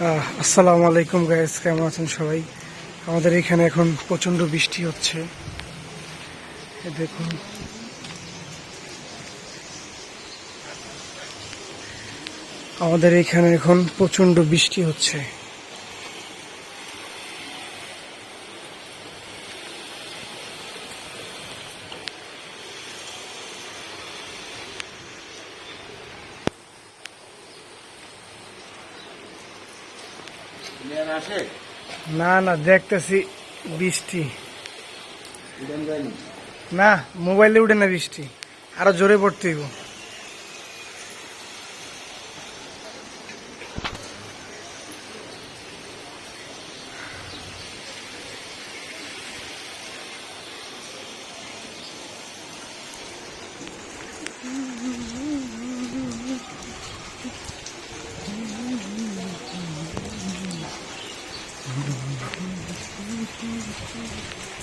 আসসালামু আলাইকুম গাইস কেমন আছেন সবাই? আমাদের এখানে এখন প্রচণ্ড বৃষ্টি হচ্ছে। দেখুন। আমাদের এখানে এখন প্রচণ্ড বৃষ্টি হচ্ছে। না না দেখতেছি বৃষ্টি। না মোবাইলে উঠে না বৃষ্টি। আরও জোরে পড়তে すごい気持ちいい。